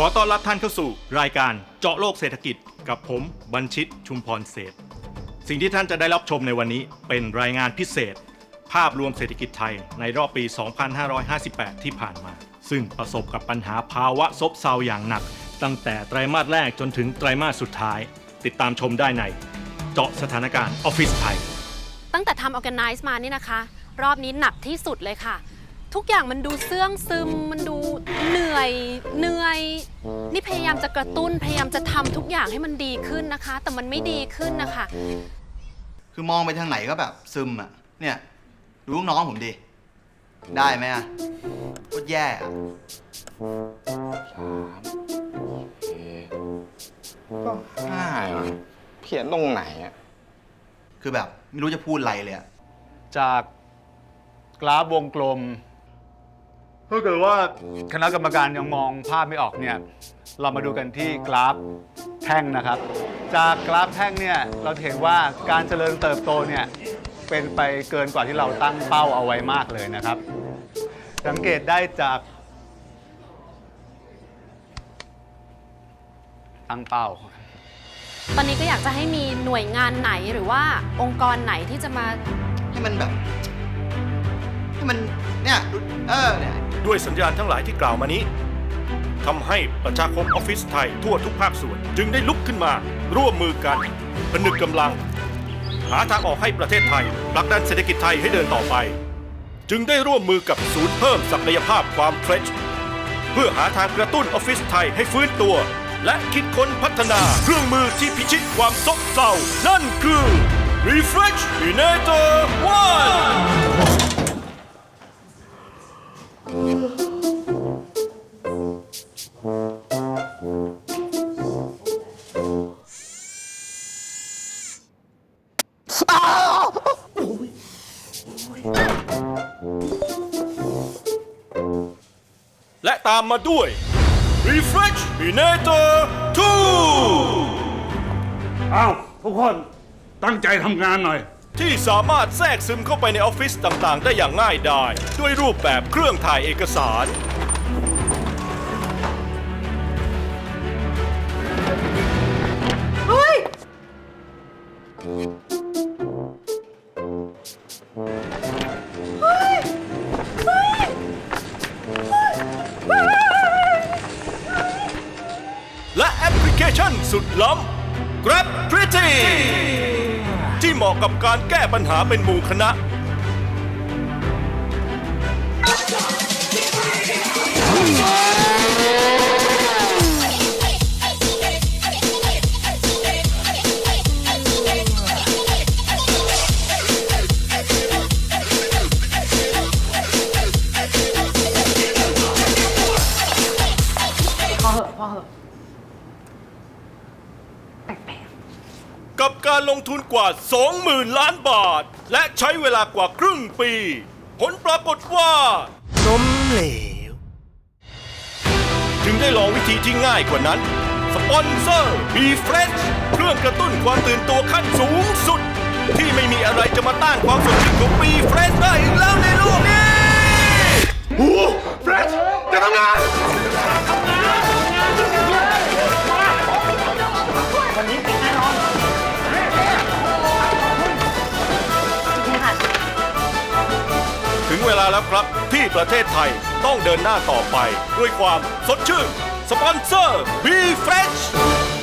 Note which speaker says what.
Speaker 1: ขอต้อนรับท่านเข้าสู่รายการเจาะโลกเศรษฐกิจกับผมบัญชิตชุมพรเศษ สิ่งที่ท่านจะได้รับชมในวันนี้เป็นรายงานพิเศษ ภาพรวมเศรษฐกิจไทยในรอบปี 2558 ที่ผ่านมา ซึ่งประสบกับปัญหาภาวะซบเซาอย่างหนัก ตั้งแต่ไตรมาสแรกจนถึงไตรมาสสุดท้าย ติดตามชมได้ใน เจาะสถานการณ์ออฟฟิศไทย
Speaker 2: ตั้งแต่ทำ Organize มานี่นะคะ รอบนี้หนักที่สุดเลยค่ะ ทุกอย่างมันดูเสื่องซึม มันดูเหนื่อยเหนื่อย นี่พยายามจะกระตุ้นพยายามจะทำทุกอย่างให้มันดีขึ้นนะคะ แต่มันไม่ดีขึ้นนะคะ
Speaker 3: คือมองไปทางไหนก็แบบซึมอะ เนี่ยดูลูกน้องผมดิ ได้ไหมอะโคตรแย่อะ
Speaker 4: ก็ห้าอะเขียนตรงไหนอะ
Speaker 3: คือแบบไม่รู้จะพูดอะไรเลยอะ
Speaker 5: จากกราฟวงกลม ถ้าเกิดว่าคณะกรรมการยังมองภาพไม่ออกเนี่ย เรามาดูกันที่กราฟแท่งนะครับ จากกราฟแท่งเนี่ยเราจะเห็นว่าการเจริญเติบโตเนี่ยเป็นไปเกินกว่าที่เราตั้งเป้าเอาไว้มากเลยนะครับ สังเกตได้จากตั้งเป้า
Speaker 2: ตอนนี้ก็อยากจะให้มีหน่วยงานไหนหรือว่าองค์กรไหนที่จะมา
Speaker 3: ให้มันแบบ ให้มันเนี่ยดูเออเนี่ย
Speaker 1: ด้วยสัญญาณทั้งหลายที่กล่าวมานี้ทำให้ประชาคมออฟฟิศไทยทั่วทุกภาคส่วน จึงได้ลุกขึ้นมา ร่วมมือกันผนึกกำลัง หาทางออกให้ประเทศไทยผลักดันเศรษฐกิจไทยให้เดินต่อไป จึงได้ร่วมมือกับศูนย์เพิ่มศักยภาพความเทรชเพื่อหาทางกระตุ้นออฟฟิศไทยให้ฟื้นตัว และคิดค้นพัฒนาเครื่องมือที่พิชิตความซบเซานั่นคือ Refresh Inator One ตามมาด้วย Refresh Inator 2
Speaker 6: อ้าวทุกคนตั้งใจทำงานหน่อย
Speaker 1: ที่สามารถแทรกซึมเข้าไปในออฟฟิศต่างๆ ได้อย่างง่ายดายด้วยรูปแบบเครื่องถ่ายเอกสาร เคชันสุดล้ำ Grab Pretty ที่เหมาะกับการแก้ปัญหาเป็นหมู่คณะ กับการลงทุนกว่า 20,000 ล้านบาท และใช้เวลากว่าครึ่งปี ผลปรากฏว่าล้มเหลว จึงได้ลองวิธีที่ง่ายกว่านั้น สปอนเซอร์ b f r e s h เครื่องกระตุ้นความตื่นตัวขั้นสูงสุด ที่ไม่มีอะไรจะมาต้านความสดชื่นของ b f r e s h ได้อีกแล้วในโลกนี้ถึงเวลา แล้วครับ ที่ประเทศไทยต้องเดินหน้าต่อไป ด้วยความสดชื่น สปอนเซอร์ b f r e s h